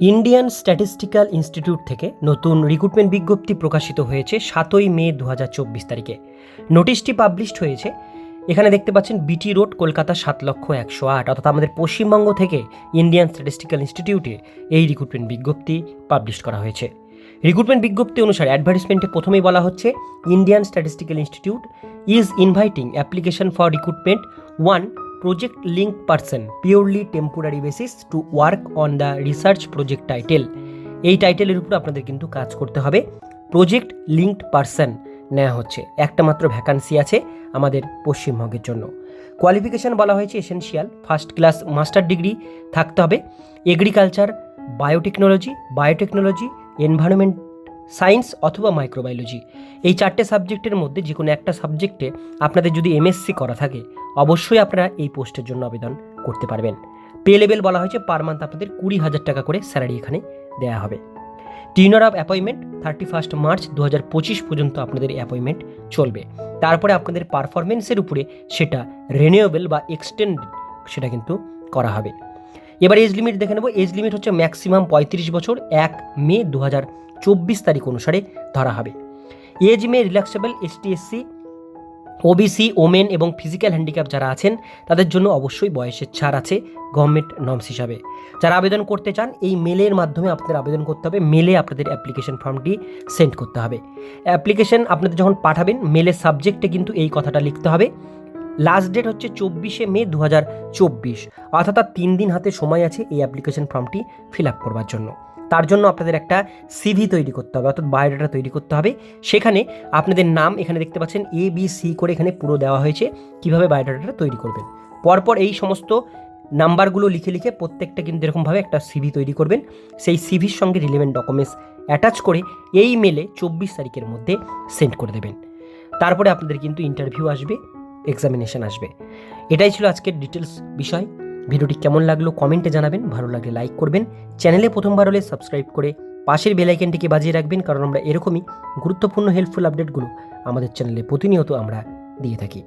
Indian statistical institute থেকে নতুন recruitment বিজ্ঞপ্তি প্রকাশিত হয়েছে সাতই মে দু হাজার চব্বিশ তারিখে। নোটিশটি পাবলিশড হয়েছে। এখানে দেখতে পাচ্ছেন বিটি রোড কলকাতা সাত লক্ষ একশো আট। অর্থাৎ আমাদের পশ্চিমবঙ্গ থেকে ইন্ডিয়ান স্ট্যাটিস্টিক্যাল ইনস্টিটিউটে এই রিক্রুটমেন্ট বিজ্ঞপ্তি পাবলিশ করা হয়েছে। রিক্রুটমেন্ট বিজ্ঞপ্তি অনুসারে অ্যাডভার্টিসমেন্টে প্রথমেই বলা হচ্ছে, Indian statistical institute is inviting application for recruitment one project linked person, purely temporary basis to work on the research project title. এই টাইটেলের উপর আপনাদের কিন্তু কাজ করতে হবে। প্রজেক্ট লিঙ্কড পারসন নেওয়া হচ্ছে। একটা মাত্র ভ্যাকান্সি আছে আমাদের পশ্চিমবঙ্গের জন্য। কোয়ালিফিকেশন বলা হয়েছে essential first class master degree থাকতে হবে। Agriculture biotechnology biotechnology environment science অথবা মাইক্রোবায়োলজি। এই চারটে সাবজেক্টের মধ্যে যে কোনো একটা সাবজেক্টে আপনাদের যদি এমএসসি করা থাকে, অবশ্যই আপনারা এই পোস্টের জন্য আবেদন করতে পারবেন। পে লেভেল বলা হয়েছে, পার মান্থ আপনাদের কুড়ি হাজার টাকা করে স্যালারি এখানে দেওয়া হবে। Tenure of appointment, thirty first March দু হাজার পঁচিশ পর্যন্ত আপনাদের অ্যাপয়েন্টমেন্ট চলবে। তারপরে আপনাদের পারফরমেন্সের উপরে সেটা রিনিউয়েবল বা এক্সটেন্ড সেটা কিন্তু করা হবে। এবার এজ লিমিট দেখে নেব। এজ লিমিট হচ্ছে ম্যাক্সিমাম পঁয়ত্রিশ বছর, এক মে দু হাজার চব্বিশ তারিখ অনুসারে ধরা হবে। Age may relaxable ST SC OBC women এবং ফিজিক্যাল হ্যান্ডিক্যাপ যারা আছেন, তাদের জন্য অবশ্যই বয়সের ছাড় আছে গভর্নমেন্ট নর্মস হিসাবে। যারা আবেদন করতে চান, এই মেলের মাধ্যমে আপনাদের আবেদন করতে হবে। মেলে আপনাদের অ্যাপ্লিকেশন ফর্মটি সেন্ড করতে হবে। অ্যাপ্লিকেশন আপনাদের যখন পাঠাবেন মেলের সাবজেক্টে কিন্তু এই কথাটা লিখতে হবে। লাস্ট ডেট হচ্ছে চব্বিশে মে দু হাজার চব্বিশ। অর্থাৎ আর তিন দিন হাতে সময় আছে এই অ্যাপ্লিকেশন ফর্মটি ফিল আপ করবার জন্য। তার জন্য আপনাদের একটা সিভি তৈরি করতে হবে, অর্থাৎ বায়োডাটা তৈরি করতে হবে। সেখানে আপনাদের নাম এখানে দেখতে পাচ্ছেন এ বি সি করে এখানে পুরো দেওয়া হয়েছে, কীভাবে বায়োডাটাটা তৈরি করবেন। পরপর এই সমস্ত নাম্বারগুলো লিখে লিখে প্রত্যেকটা কিন্তু এরকমভাবে একটা সিভি তৈরি করবেন। সেই সিভির সঙ্গে রিলেভেন্ট ডকুমেন্টস অ্যাটাচ করে এই মেলে চব্বিশ তারিখের মধ্যে সেন্ড করে দেবেন। তারপরে আপনাদের কিন্তু ইন্টারভিউ আসবে। এক্সামিনেশন আসবে। এটাই ছিল আজকের ডিটেলস বিষয়। ভিডিওটি কেমন লাগল কমেন্টে জানাবেন। ভালো লাগলে লাইক করবেন। চ্যানেলে প্রথমবার হলে সাবস্ক্রাইব করে পাশের বেলাইকেনটিকে বাজিয়ে রাখবেন, কারণ আমরা এরকমই গুরুত্বপূর্ণ হেল্পফুল আপডেটগুলো আমাদের চ্যানেলে প্রতিনিয়ত আমরা দিয়ে থাকি।